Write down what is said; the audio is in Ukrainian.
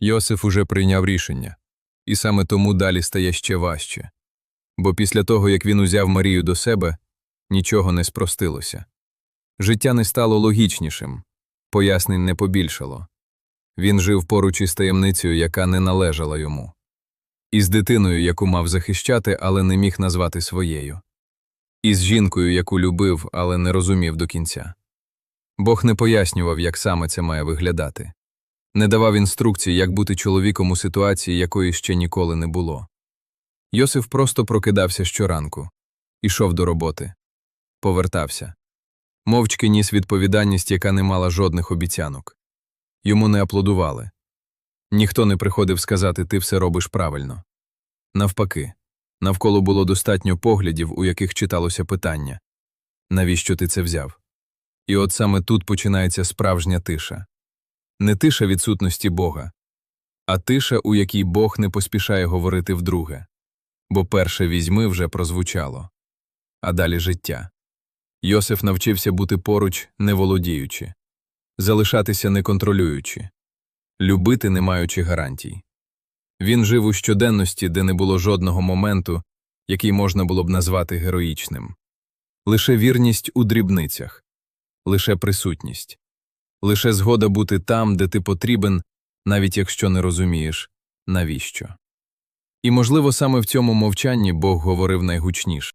Йосиф уже прийняв рішення, і саме тому далі стає ще важче. Бо після того, як він узяв Марію до себе, нічого не спростилося. Життя не стало логічнішим, пояснень не побільшало. Він жив поруч із таємницею, яка не належала йому, із дитиною, яку мав захищати, але не міг назвати своєю, із жінкою, яку любив, але не розумів до кінця. Бог не пояснював, як саме це має виглядати, не давав інструкцій, як бути чоловіком у ситуації, якої ще ніколи не було. Йосиф просто прокидався щоранку, ішов до роботи, повертався. Мовчки ніс відповідальність, яка не мала жодних обіцянок. Йому не аплодували. Ніхто не приходив сказати «ти все робиш правильно». Навпаки, навколо було достатньо поглядів, у яких читалося питання навіщо ти це взяв? І от саме тут починається справжня тиша. Не тиша відсутності Бога, а тиша, у якій Бог не поспішає говорити вдруге. Бо перше візьми вже прозвучало. А далі життя. Йосиф навчився бути поруч, не володіючи, залишатися не контролюючи, любити, не маючи гарантій. Він жив у щоденності, де не було жодного моменту, який можна було б назвати героїчним. Лише вірність у дрібницях, лише присутність, лише згода бути там, де ти потрібен, навіть якщо не розумієш, навіщо. І, можливо, саме в цьому мовчанні Бог говорив найгучніше.